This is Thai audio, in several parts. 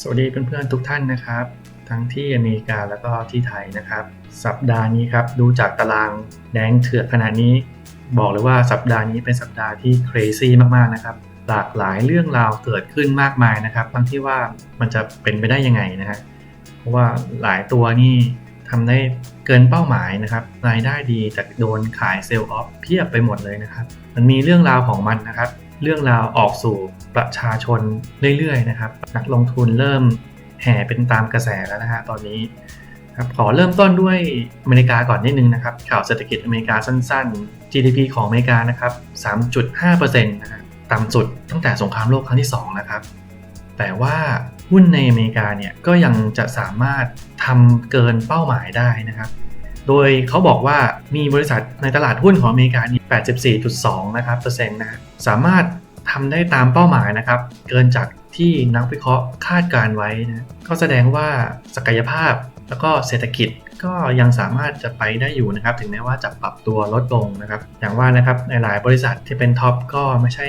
สวัสดีเพื่อนๆทุกท่านนะครับ ทั้งที่อเมริกาแล้วก็ที่ไทยนะครับ สัปดาห์นี้ครับดูจากตารางแดงเถือกขนาดนี้ บอกเลยว่าสัปดาห์นี้เป็นสัปดาห์ที่ crazy มากๆนะครับ หลากหลายเรื่องราวเกิดขึ้นมากมายนะครับทั้งที่ว่ามันจะเป็นไปได้ยังไงนะฮะ ราะว่าหลายตัวนี่ทำได้เกินเป้าหมายนะครับ รายได้ดีแต่โดนขายเซลล์ออฟเพียบไปหมดเลยนะครับ มันมีเรื่องราวของมันนะครับ เรื่องราวออกสู่ประชาชนเรื่อยๆนะครับ นักลงทุนเริ่มแห่เป็นตามกระแสแล้วนะฮะตอนนี้ครับขอเริ่มต้นด้วยอเมริกาก่อนนิดนึงนะครับ ข่าวเศรษฐกิจอเมริกาสั้นๆ GDP ของอเมริกานะครับ 3.5%นะฮะต่ำสุดตั้งแต่สงครามโลกครั้งที่ 2 นะครับ แต่ว่า หุ้นในอเมริกาเนี่ยก็ยังจะสามารถทำเกินเป้าหมายได้นะครับ โดยเขาบอกว่ามีบริษัทในตลาดหุ้นของอเมริกานี่84.2 นะครับเปอร์เซ็นต์นะสามารถทำได้ตามเป้าหมายนะครับ เกินจากที่นักวิเคราะห์คาดการไว้นะก็แสดงว่าศักยภาพแล้วก็เศรษฐกิจ ก็ยังสามารถจะไปได้อยู่นะครับ ถึงแม้ว่าจะปรับตัวลดลงนะครับ อย่างว่านะครับในหลายบริษัทที่เป็นท็อปก็ไม่ใช่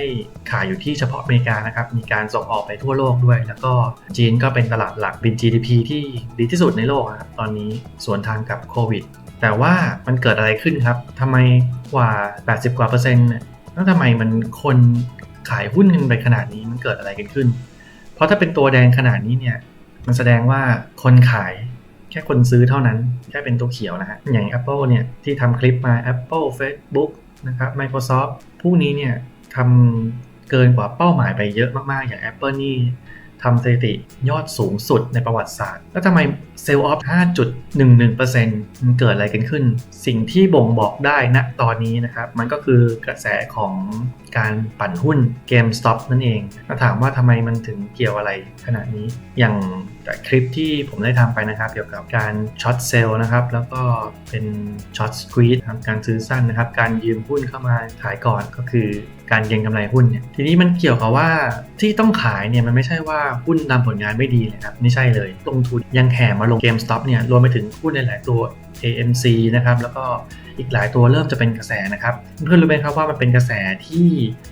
ขายอยู่ที่เฉพาะอเมริกานะครับ มีการส่งออกไปทั่วโลกด้วย แล้วก็จีนก็เป็นตลาดหลักบิน GDP ที่ดีที่สุดในโลกนะครับตอนนี้สวนทางกับโควิด แต่ว่ามันเกิดอะไรขึ้นครับทำไมกว่า 80 กว่าเปอร์เซ็นต์แล้วทำไมมันคนขายหุ้นกันไปขนาดนี้มันเกิดอะไรกันขึ้น เพราะถ้าเป็นตัวแดงขนาดนี้เนี่ยมันแสดงว่าคนขาย ค่คนซื้อเท่านั้น แค่เป็นตัวเขียวนะฮะ อย่าง Apple เนี่ย ที่ทำคลิปมา Apple Facebook นะครับ Microsoft พวกนี้เนี่ยทำเกินกว่าเป้าหมายไปเยอะมาก ๆ อย่าง Apple นี่ทำสถิติยอดสูงสุดในประวัติศาสตร์ แล้วทำไมเซลล์ออฟ 5.11%มันเกิดอะไรกันขึ้น สิ่งที่บ่งบอกได้ณตอนนี้นะครับ มันก็คือกระแสของการปั่นหุ้น GameStop นั่นเองแล้วถามว่าทำไมมันถึงเกี่ยวอะไรขนาดนี้ อย่าง คลิปที่ผมได้ทำไปนะครับ เกี่ยวกับการช็อตเซลล์นะครับ แล้วก็เป็นช็อตสควีดครับการซื้อสั้นนะครับ การยืมหุ้นเข้ามาขายก่อนก็คือการเก็งกำไรหุ้นเนี่ยทีนี้มันเกี่ยวกับว่าที่ต้องขายเนี่ยมันไม่ใช่ว่าหุ้นทำผลงานไม่ดีเลยครับไม่ใช่เลยลงทุนยังแห่มาลง GameStop เนี่ยรวมไปถึงหุ้นหลายตัว AMC นะครับแล้วก็อีกหลายตัวเริ่มจะเป็นกระแสนะครับเพื่อนรู้ไหมครับว่ามันเป็นกระแสที่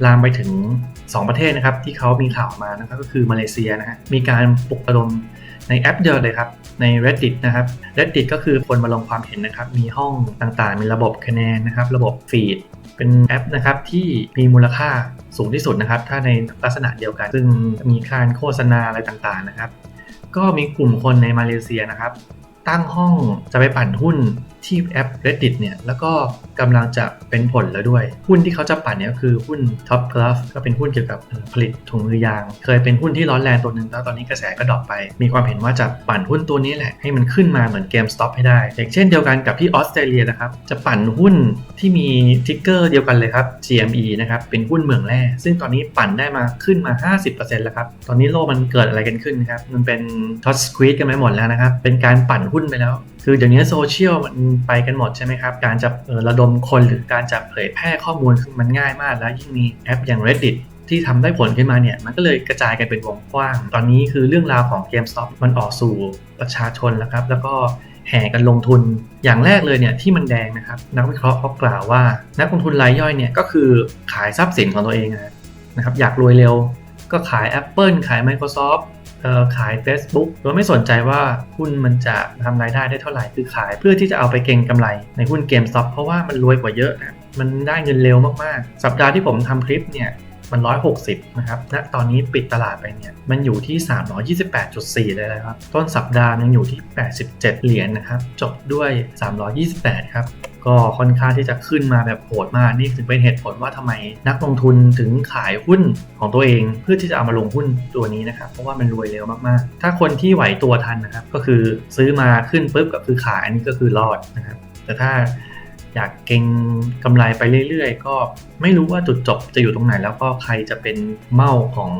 ลามไปถึง 2 ประเทศนะครับที่เขามีข่าวมานะครับก็คือมาเลเซียนะฮะมีการปลุกระดม ในแอปเดียวเลยครับ ใน Reddit นะครับ Reddit ก็คือคนมาลงความเห็นนะครับ มีห้องต่างๆ มีระบบคะแนนนะครับ ระบบฟีดเป็นแอปนะครับที่มีมูลค่าสูงที่สุดนะครับ ถ้าในลักษณะเดียวกัน ซึ่งมีการโฆษณาอะไรต่างๆนะครับ ก็มีกลุ่มคนในมาเลเซียนะครับ ตั้งห้องจะไปปั่นหุ้นที่แอป Reddit เนี่ยแล้วก็กำลังจะเป็นผลแล้วด้วย หุ้นที่เขาจะปั่นเนี่ยก็คือหุ้น Top Glove ก็เป็นหุ้นเกี่ยวกับผลิตถุงมือยาง เคยเป็นหุ้นที่ร้อนแรงตัวหนึ่งแล้วตอนนี้กระแสก็ดรอปไป มีความเห็นว่าจะปั่นหุ้นตัวนี้แหละให้มันขึ้นมาเหมือน GameStop ให้ได้ อย่างเช่นเดียวกันกับที่ออสเตรเลียนะครับจะปั่นหุ้นที่มีทิกเกอร์เดียวกันเลยครับ GME นะครับเป็นหุ้นเมืองแร่ซึ่งตอนนี้ปั่นได้มาขึ้นมา 50%แล้วครับตอนนี้โลกมันเกิดอะไรกันขึ้นครับมันเป็นท็อตสควีดกันไปหมดแล้วนะครับเป็นการปั่นหนไปแล้ว คือเดี๋ยวนี้โซเชียลมันไปกันหมดใช่ไหมครับ การจะระดมคนหรือการจะเผยแพร่ข้อมูลมันง่ายมาก แล้วยิ่งมีแอปอย่าง Reddit ที่ทำได้ผลขึ้นมาเนี่ย มันก็เลยกระจายกันเป็นวงกว้าง ตอนนี้คือเรื่องราวของ GameStop มันออกสู่ประชาชนแล้วครับ แล้วก็แห่กันลงทุนอย่างแรกเลยเนี่ยที่มันแดงนะครับ นักวิเคราะห์เขากล่าวว่า นักลงทุนรายย่อยเนี่ยก็คือขายทรัพย์สินของตัวเองนะครับ อยากรวยเร็ว ก็ขาย Apple ขาย Microsoft ขาย Facebook โดยไม่สนใจว่าหุ้นมันจะทำรายได้ได้เท่าไหร่คือขาย เพื่อที่จะเอาไปเก็งกำไรในหุ้น GameStop เพราะว่ามันรวยกว่าเยอะนะมันได้เงินเร็วมากๆ สัปดาห์ที่ผมทำคลิปเนี่ยมัน 160 นะครับ ณ ตอนนี้ปิดตลาดไปเนี่ย มันอยู่ที่ 328.4 เลยนะครับ ต้นสัปดาห์ยังอยู่ที่ 87 เหรียญนนะครับ จบด้วย 328 ครับ ก็ค่อนข้างที่จะขึ้นมาแบบโหดมากนี่ถึงเป็นเหตุผลว่าทำไมนักลงทุนถึงขายหุ้นของตัวเอง เพื่อที่จะเอามาลงหุ้นตัวนี้นะครับเพราะว่ามันรวยเร็วมากๆ ถ้าคนที่ไหวตัวทันนะครับก็คือซื้อมาขึ้นปุ๊บก็คือขายอันนี้ก็คือรอดนะครับแต่ถ้า อยากเก็งกำไรไปเรื่อยๆ ก็ไม่รู้ว่าจุดจบจะอยู่ตรงไหน แล้วก็ใครจะเป็นเมาของ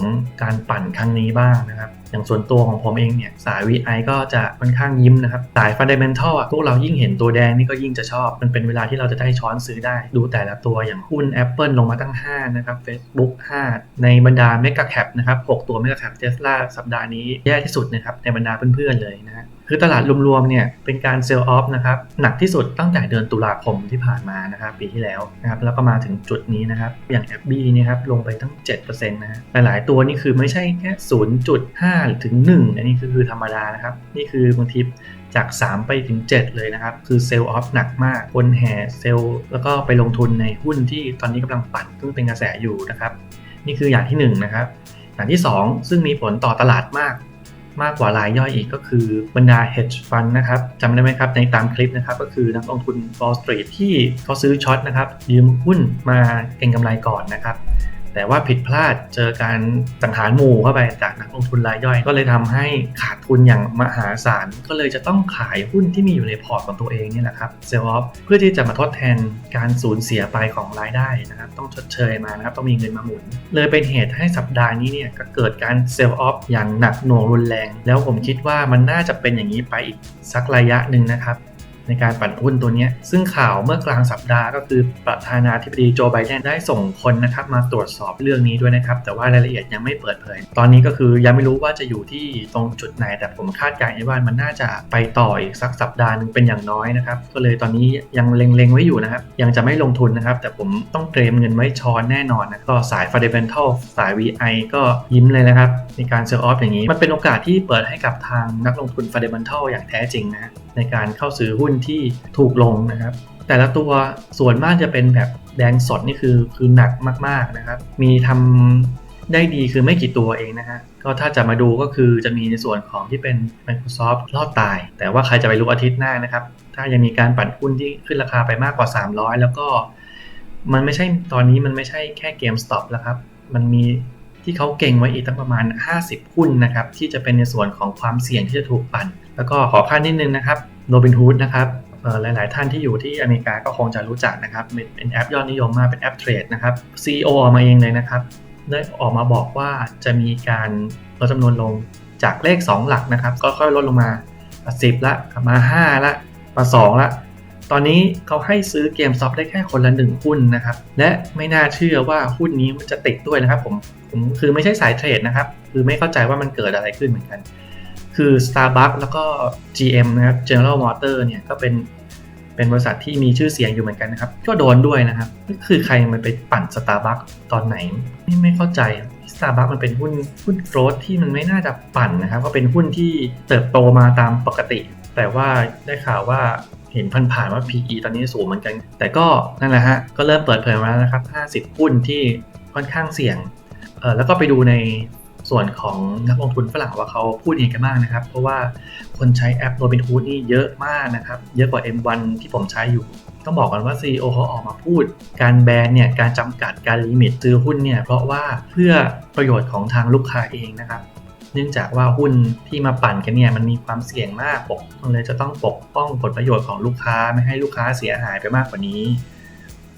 การปั่นครั้งนี้บ้างนะครับ อย่างส่วนตัวของผมเองเนี่ยสาย VI ก็จะค่อนข้างยิ้มนะครับ สาย Fundamental อะพวกเรายิ่งเห็นตัวแดงนี่ก็ยิ่งจะชอบ มันเป็นเวลาที่เราจะได้ช้อนซื้อได้ ดูแต่ละตัวอย่างหุ้น Apple ลงมาตั้ง 5 นะครับ Facebook 5 ในบรรดา Mega Cap นะครับ 6 ตัว Mega Cap Tesla สัปดาห์นี้แย่ที่สุดนะครับในบรรดาเพื่อนๆเลยนะฮะ คือตลาดรวมๆเนี่ยเป็นการเซลล์ออฟนะครับหนักที่สุดตั้งแต่เดือนตุลาคมที่ผ่านมานะครับปีที่แล้วนะครับแล้วก็มาถึงจุดนี้นะครับอย่างแอปบีเนี่ยครับลงไปทั้ง 7%นะฮะหลายๆตัวนี่คือไม่ใช่แค่ 0.5 ถึง 1 อันนี้คือธรรมดานะครับ นี่คือบางทีจาก 3 ไปถึง 7 เลยนะครับ คือเซลล์ออฟหนักมาก คนแห่เซลล์แล้วก็ไปลงทุนในหุ้นที่ตอนนี้กำลังปั่นซึ่งเป็นกระแสอยู่นะครับ นี่คืออย่างที่1นะครับอย่างที่ 2 ซึ่งมีผลต่อตลาดมาก มากกว่ารายย่อยอีกก็คือบรรดา hedge fund นะครับจำได้ไหมครับในตามคลิปนะครับก็คือนักลงทุน Wall Street ที่เขาซื้อช็อตนะครับยืมหุ้นมาเก็งกำไรก่อนนะครับ แต่ว่าผิดพลาดเจอการสังหารหมู่เข้าไปจากนักลงทุนรายย่อย ก็เลยทำให้ขาดทุนอย่างมหาศาล ก็เลยจะต้องขายหุ้นที่มีอยู่ในพอร์ตของตัวเองนี่แหละครับเซลล์ออฟเพื่อที่จะมาทดแทนการสูญเสียไปของรายได้นะครับ ต้องชดเชยมานะครับ ต้องมีเงินมาหมุน เลยเป็นเหตุให้สัปดาห์นี้เนี่ยก็เกิดการเซลล์ออฟอย่างหนักหน่วงรุนแรง แล้วผมคิดว่ามันน่าจะเป็นอย่างนี้ไปอีกสักระยะหนึ่งนะครับ ในการปั่นหุ้นตัวนี้ ซึ่งข่าวเมื่อกลางสัปดาห์ก็คือประธานาธิบดีโจไบเดนได้ส่งคนนะครับมาตรวจสอบเรื่องนี้ด้วยนะครับ แต่ว่ารายละเอียดยังไม่เปิดเผย ตอนนี้ก็คือยังไม่รู้ว่าจะอยู่ที่ตรงจุดไหน แต่ผมคาดการณ์ว่ามันน่าจะไปต่ออีกสักสัปดาห์หนึ่งเป็นอย่างน้อยนะครับ ก็เลยตอนนี้ยังเล็งๆไว้อยู่นะครับ ยังจะไม่ลงทุนนะครับ แต่ผมต้องเตรียมเงินไว้ช้อนแน่นอนนะก็สาย fundamental สาย VI ก็ยิ้มเลยนะครับ ในการเซลล์ออฟอย่างนี้ มันเป็นโอกาสที่เปิดให้กับทางนักลงทุน fundamental อย่างแท้จริงนะในการเข้าซื้อหุ้นที่ถูกลงนะครับ แต่ละตัวส่วนมากจะเป็นแบบแดงสดนี่คือคือหนักมากๆนะครับ มีทำได้ดีคือไม่กี่ตัวเองนะฮะ ก็ถ้าจะมาดูก็คือจะมีในส่วนของที่เป็น Microsoft รอดตาย แต่ว่าใครจะไปรู้อาทิตย์หน้านะครับ ถ้ายังมีการปั่นหุ้นที่ขึ้นราคาไปมากกว่า 300 แล้วก็ มันไม่ใช่ตอนนี้มันไม่ใช่แค่เกมสต็อปแล้วครับ มันมี ที่เขาเก่งไว้อีกตั้งประมาณ 50 หุ้นนะครับที่จะเป็นในส่วนของความเสี่ยงที่จะถูกปั่น แล้วก็ขอขั้นนิดนึงนะครับโรบินฮูดนะครับหลาย ๆ ท่านที่อยู่ที่อเมริกาก็คงจะรู้จักนะครับเป็นแอปยอดนิยมมากเป็นแอปเทรดนะครับ CEO ออกมาเองเลยนะครับได้ออกมาบอกว่าจะมีการลดจำนวนลงจากเลข 2 หลักนะครับ ก็ค่อยลดลงมา 10 ละมา 5 ละ มา 2 ละ ตอนนี้เขาให้ซื้อเกมซอฟได้แค่คนละ 1 หุ้นนะครับ และไม่น่าเชื่อว่าหุ้นนี้มันจะติดด้วยนะครับ ผม ผมคือไม่ใช่สายเทรดนะครับ คือไม่เข้าใจว่ามันเกิดอะไรขึ้นเหมือนกัน คือ Starbucks แล้วก็ GM นะครับ General Motor เนี่ยก็เป็นเป็นบริษัทที่มีชื่อเสียงอยู่เหมือนกันนะครับ ก็โดนด้วยนะครับ คือใครมันไปปั่น Starbucks ตอนไหน ไม่ไม่เข้าใจ Starbucks มันเป็นหุ้นหุ้นโกรดที่มันไม่น่าจะปั่นนะครับ ก็เป็นหุ้นที่เติบโตมาตามปกติ แต่ว่าได้ข่าวว่าเห็นผ่านๆว่า PE ตอนนี้สูงเหมือนกัน แต่ก็นั่นแหละฮะ ก็เริ่มเปิดเผยมาแล้วนะครับ 50 หุ้นที่ค่อนข้างเสี่ยง แล้วก็ไปดูในส่วนของนักลงทุนฝรั่งว่าเขาพูดเองไงกันบ้างนะครับ เพราะว่าคนใช้แอป Robinhood นี่เยอะมากนะครับ เยอะกว่า M1 ที่ผมใช้อยู่ ต้องบอกกันว่า CEO เขาออกมาพูด การแบนเนี่ยการจำกัดการลิมิตซื้อหุ้นเนี่ยเพราะว่าเพื่อประโยชน์ของทางลูกค้าเองนะครับ เนื่องจากว่าหุ้นที่มาปั่นกันเนี่ยมันมีความเสี่ยงมากปกเลยจะต้องปกป้องผลประโยชน์ของลูกค้าไม่ให้ลูกค้าเสียหายไปมากกว่านี้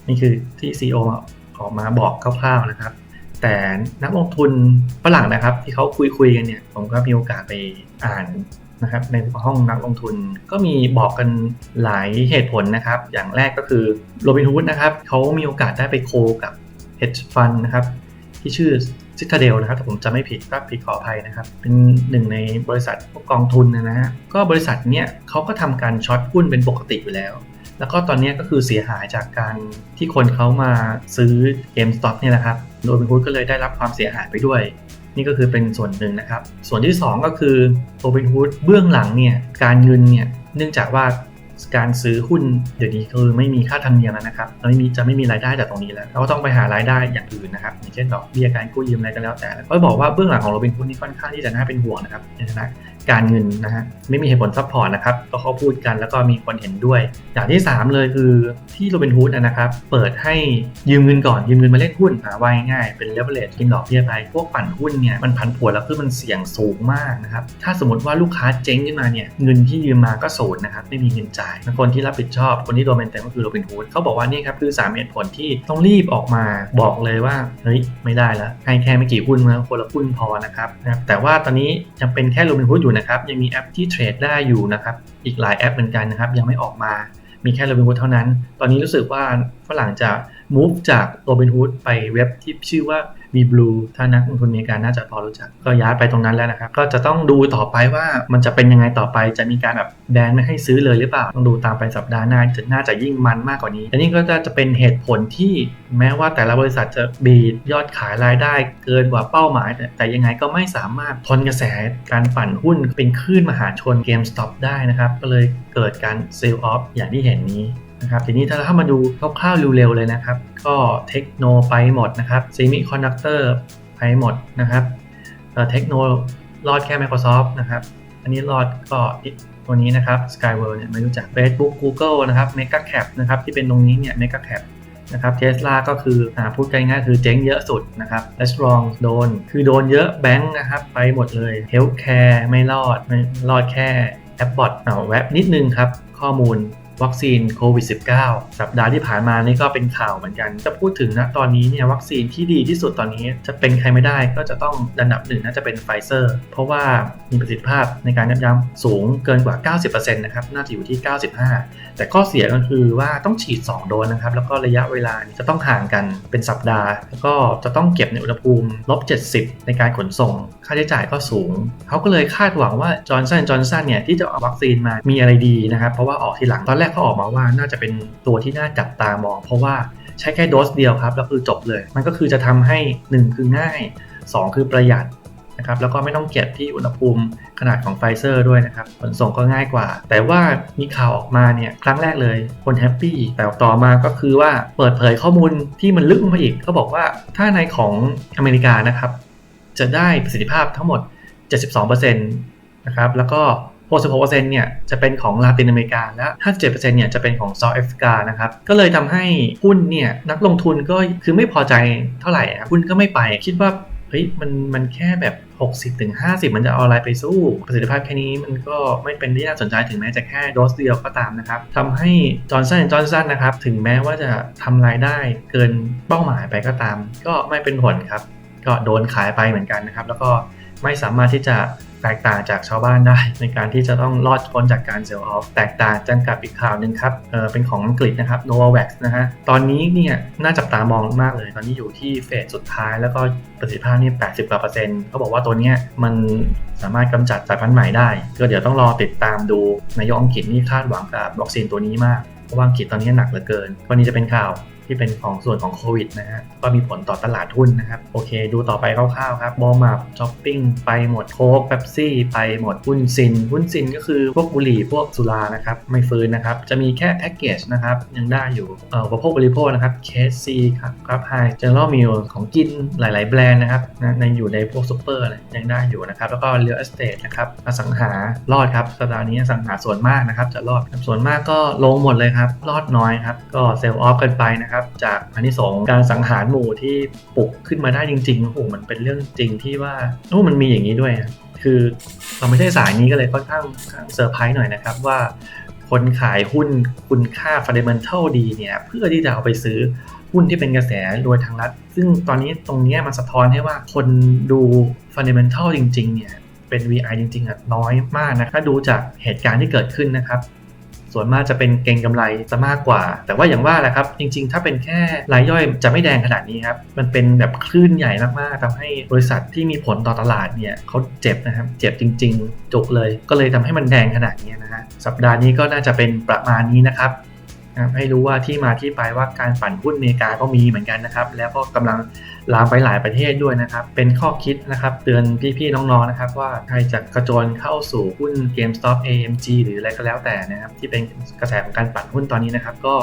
นี่คือที่ CEO ออกมาบอกคร่าวๆนะครับ แต่นักลงทุนฝรั่งนะครับ ที่เขาคุยคุยกันเนี่ย ผมก็มีโอกาสไปอ่านนะครับในห้องนักลงทุนก็มีบอกกันหลายเหตุผลนะครับ อย่างแรกก็คือโรบินฮูดนะครับเขามีโอกาสได้ไปโคกับ hedge fund นะครับ ที่ชื่อซิตาเดลนะครับ ถ้าผมจะไม่ผิดก็ผิดขออภัยนะครับ เป็นหนึ่งในบริษัทกกองทุนนะฮะก็บริษัทเนี้ยเขาก็ทำการช็อตหุ้นเป็นปกติอยู่แล้ว แล้วก็ตอนนี้ก็คือเสียหายจากการที่คนเขามาซื้อ GameStop เนี่ยนะครับ โดยเป็นหุ้นก็เลยได้รับความเสียหายไปด้วย นี่ก็คือเป็นส่วนหนึ่งนะครับ ส่วนที่ 2 ก็คือโ o บินฮูดเบื้องหลังเนี่ยการเงินเนี่ยเนื่องจากว่าการซื้อหุ้นเดี๋ยวนี้คือไม่มีค่าธรรมเนียมแล้วนะครับไม่มีจะไม่มีรายได้จากตรงนี้แล้วเราก็ต้องไปหารายได้อย่างอื่นนะครับอย่างเช่นดอกเบี้ยการกู้ยืมอะไรก็แล้วแต่ก็บอกว่าเบื้องหลังของโรบินฮูดนี่ค่อนข้างที่จะน่าเป็นห่วงนะครับในฐานะ การเงินนะฮะไม่มีเหตุผลซัพพอร์ตนะครับก็เขาพูดกันแล้วก็มีคนเห็นด้วย อย่างที่ 3 เลยคือที่โรบินฮูดนะครับเปิดให้ยืมเงินก่อนยืมเงินมาเล่นหุ้นหาว่าง่ายๆเป็นเลเวลเลตกินดอกเบี้ยไปพวกปั่นหุ้นเนี่ยมันผันผวนแล้วคือมันเสี่ยงสูงมากนะครับถ้าสมมติว่าลูกค้าเจ๊งขึ้นมาเนี่ยเงินที่ยืมมาก็ศูนย์นะครับไม่มีเงินจ่ายคนที่รับผิดชอบคนที่โดนเป็นเต็มก็คือโรบินฮูดเขาบอกว่านี่ครับคือ3เหตุผลที่ต้องรีบออกมาบอกเลยว่าเฮ้ยไม่ได้แล้วให้แค่ไม่กี่หุ้นมาคนละหุ้นพอนะครับแต่ว่าตอนนี้ยังเป็นแค่โรบินฮูดอยู่นะครับยังมีแอปที่เทรดได้อยู่นะครับอีกหลายแอปเหมือนกันนะครับยังไม่ออกมามีแค่ Robinhood เท่านั้น ตอนนี้รู้สึกว่าฝรั่งจะ move จาก Robinhood ไปเว็บที่ชื่อว่า b b l u e ถ้านักลงทุนอเมริกันน่าจะพอรู้จัก ก็ย้ายไปตรงนั้นแล้วนะครับ ก็จะต้องดูต่อไปว่ามันจะเป็นยังไงต่อไป จะมีการแบบแบนไม่ให้ซื้อเลยหรือเปล่า ต้องดูตามไปสัปดาห์หน้าจะน่าจะยิ่งมันมากกว่านี้อันนี้ก็จะเป็นเหตุผลที่แม้ว่าแต่ละบริษัทจะบีดยอดขายรายได้เกินกว่าเป้าหมาย แต่แตยังไงก็ไม่สามารถทนกระแสการปั่นหุ้นเป็นคลื่นมหาชน GameStop ได้นะครับ ก็เลยเกิดการ sell off อย่างที่เห็นนี้ นะครับทีนี้ถ้าถ้ามาดูคร่าวๆเร็วๆเลยนะครับ ก็เทคโนไปหมดนะครับซีมิคอนดักเตอร์ไปหมดนะครับเทคโนรอดแค่ Microsoft นะครับ อันนี้รอดก็ตัวนี้นะครับ Skyworld เนี่ยไม่รู้จัก Facebook Google นะครับ Mega Cap นะครับที่เป็นตรงนี้เนี่ย Mega Cap นะครับเทสลาก็คืออพูดง่ายๆคือเจ๊งเยอะสุดนะครับ r e s t a u r a n t โดน คือโดนเยอะแบงค์นะครับ ไปหมดเลย Healthcare ไม่รอดไม่รอดแค่ Appbot เอาแวบนิดนึงครับ ข้อมูล วัคซีนโควิด -19 สัปดาห์ที่ผ่านมานี่ก็เป็นข่าวเหมือนกัน จะพูดถึงนะตอนนี้เนี่ยวัคซีนที่ดีที่สุดตอนนี้ จะเป็นใครไม่ได้ก็จะต้องระดับหนึ่งน่าจะเป็นไฟเซอร์ เพราะว่ามีประสิทธิภาพในการยับยั้งสูงเกินกว่า 90%นะครับน่าจะอยู่ที่ 95 แต่ข้อเสียก็คือว่าต้องฉีด 2 โดสนะครับ แล้วก็ระยะเวลาจะต้องห่างกันเป็นสัปดาห์ แล้วก็จะต้องเก็บในอุณหภูมิลบ 70 ในการขนส่ง ค่าใช้จ่ายก็สูง เขาก็เลยคาดหวังว่าจอร์นสันจอร์นสันเนี่ยที่จะเอาวัคซีนมามีอะไรดีนะครับเพราะว่าออกทีหลังตอนแรกเขาออกมาว่าน่าจะเป็นตัวที่น่าจับตามอง เพราะว่าใช้แค่โดสเดียวครับแล้วคือจบเลย มันก็คือจะทำให้ 1 คือง่าย 2 คือประหยัดนะครับแล้วก็ไม่ต้องเก็บที่อุณหภูมิขนาดของไฟเซอร์ด้วยนะครับขนส่งก็ง่ายกว่า แต่ว่ามีข่าวออกมาเนี่ยครั้งแรกเลยคนแฮปปี้แต่ต่อมาก็คือว่าเปิดเผยข้อมูลที่มันลึกลงมาอีกเขาบอกว่าถ้าในของอเมริกานะครับ จะได้ประสิทธิภาพทั้งหมด 72%นะครับแล้วก็ 66%เนี่ยจะเป็นของลาตินอเมริกาและ 57%เนี่ยจะเป็นของเซาท์แอฟริกานะครับก็เลยทำให้หุ้นเนี่ยนักลงทุนก็คือไม่พอใจเท่าไหร่หุ้นก็ไม่ไปคิดว่าเฮ้ยมันมันแค่แบบ 60ถึง50มันจะเอาอะไรไปสู้ ประสิทธิภาพแค่นี้มันก็ไม่เป็นที่น่าสนใจถึงแม้จะแค่โดสเดียวก็ตามนะครับทำให้จอร์นสันจอร์นสันนะครับ ถึงแม้ว่าจะทำรายได้เกินเป้าหมายไปก็ตาม ก็ไม่เป็นผลครับ ก็โดนขายไปเหมือนกันนะครับ แล้วก็ไม่สามารถที่จะ แตกต่างจากชาวบ้านได้ ในการที่จะต้องรอดพ้นจากการเซลล์ออฟแตกต่างจังกับอีกข่าวหนึ่งครับเออเป็นของอังกฤษนะครับ Novavax นะฮะตอนนี้เนี่ยน่าจับตามองมากเลย ตอนนี้อยู่ที่เฟสสุดท้ายแล้วก็ประสิทธิภาพนี่ 80กว่าเปอร์เซ็นต์เขาบอกว่าตัวเนี้ยมันสามารถกำจัดสายพันธุ์ใหม่ได้ ก็เดี๋ยวต้องรอติดตามดูนายกอังกฤษนี่คาดหวังกับวัคซีนตัวนี้มากเพราะว่าอังกฤษตอนนี้หนักเหลือเกินวันนี้จะเป็นข่าว ที่เป็นของส่วนของโควิดนะฮะก็มีผลต่อตลาดหุ้นนะครับ โอเค ดูต่อไปคร่าวๆครับบอมาช้อปปิ้งไปหมดโค้กเป๊ปซี่ ไปหมดหุ้นซินหุ้นซินก็คือพวกบุหรี่พวกสุรานะครับ ไม่ฟื้นนะครับ จะมีแค่แพ็กเกจนะครับ ยังได้อยู่เอ่ออุปโภคบริโภคนะครับ KC ครับครับไฮเจอร์มิลของกินหลาย ๆ แบรนด์นะครับในอยู่ในพวกซูเปอร์อะไรยังได้อยู่นะครับแล้วก็เรียลเอสเตทนะครับอสังหารอดครับสัปดาห์นี้อสังหาส่วนมากนะครับจะรอดส่วนมากก็ลงหมดเลยครับรอดน้อยครับก็เซลล์ออฟกันไปนะครับจากอันนี้สองการสังหารหมู่ที่ปลุกขึ้นมาได้จริงๆโอ้โหมันเป็นเรื่องจริงที่ว่าโอ้มันมีอย่างนี้ด้วย คือเราไม่ใช่สายนี้ก็เลยค่อนข้างเซอร์ไพรส์หน่อยนะครับว่าคนขายหุ้นคุณค่าฟันเดเมนทัลดีเนี่ยเพื่อที่จะเอาไปซื้อหุ้นที่เป็นกระแสโดยทางรัฐ ซึ่งตอนนี้ตรงนี้มันสะท้อนให้ว่าคนดูฟันเดเมนทัลจริงๆเนี่ยเป็น VI จริงๆอะน้อยมากนะถ้าดูจากเหตุการณ์ที่เกิดขึ้นนะครับ ส่วนมากจะเป็นเก่งกำไรจะมากกว่า แต่ว่าอย่างว่าแหละครับ จริง ๆ ถ้าเป็นแค่รายย่อยจะไม่แดงขนาดนี้ครับ มันเป็นแบบคลื่นใหญ่มากๆทำให้บริษัทที่มีผลต่อตลาดเนี่ยเขาเจ็บนะครับ เจ็บจริง ๆ จุกเลย ก็เลยทำให้มันแดงขนาดนี้นะฮะ สัปดาห์นี้ก็น่าจะเป็นประมาณนี้นะครับให้รู้ว่าที่มาที่ไปว่าการปั่นหุ้นอเมริกาก็มีเหมือนกันนะครับ แล้วก็กำลัง ลามไปหลายประเทศด้วยนะครับ เป็นข้อคิดนะครับ เตือนพี่ๆน้องๆนะครับ ว่าใครจะกระโจนเข้าสู่หุ้น GameStop AMG หรืออะไรก็แล้วแต่นะครับ ที่เป็นกระแสของการปั่นหุ้นตอนนี้นะครับ ก็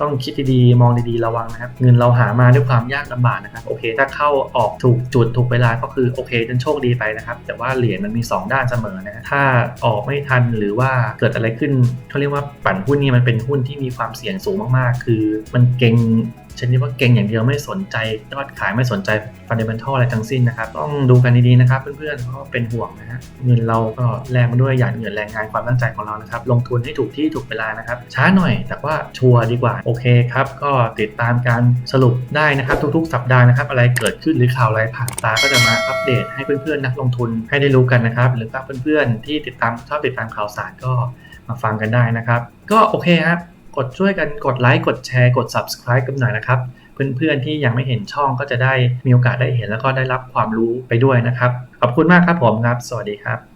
ต้องคิดดีๆ มองดีๆ ระวังนะครับ เงินเราหามาด้วยความยากลำบากนะครับ โอเค ถ้าเข้าออกถูกจุดถูกเวลาก็คือโอเคจนโชคดีไปนะครับ แต่ว่าเหรียญมันมี 2 ด้านเสมอนะ ถ้าออกไม่ทันหรือว่าเกิดอะไรขึ้นเขาเรียกว่าปั่นหุ้นนี่มันเป็นหุ้นที่มีความเสี่ยงสูงมากๆ คือมันเก่ง ชนิดว่าเก่งอย่างเดียวไม่สนใจยอดขายไม่สนใจฟันเดเมนทัลอะไรทั้งสิ้นนะครับ ต้องดูกันดีๆนะครับเพื่อนๆเพราะเป็นห่วงนะฮะเงินเราก็แรงมาด้วยหยาดเหงื่อแรงงานความตั้งใจของเรานะครับ ลงทุนให้ถูกที่ถูกเวลานะครับ ช้าหน่อยแต่ว่าชัวร์ดีกว่า โอเคครับ ก็ติดตามการสรุปได้นะครับ ทุกๆ สัปดาห์นะครับ อะไรเกิดขึ้นหรือข่าวอะไรผ่านตาก็จะมาอัปเดตให้เพื่อนๆนักลงทุนให้ได้รู้กันนะครับ หรือถ้าเพื่อนๆที่ติดตามชอบติดตามข่าวสารก็มาฟังกันได้นะครับ ก็โอเคครับ กดช่วยกันกดไลค์กดแชร์กด subscribe กันหน่อยนะครับ เพื่อนๆที่ยังไม่เห็นช่องก็จะได้มีโอกาสได้เห็นแล้วก็ได้รับความรู้ไปด้วยนะครับ ขอบคุณมากครับผมครับ สวัสดีครับ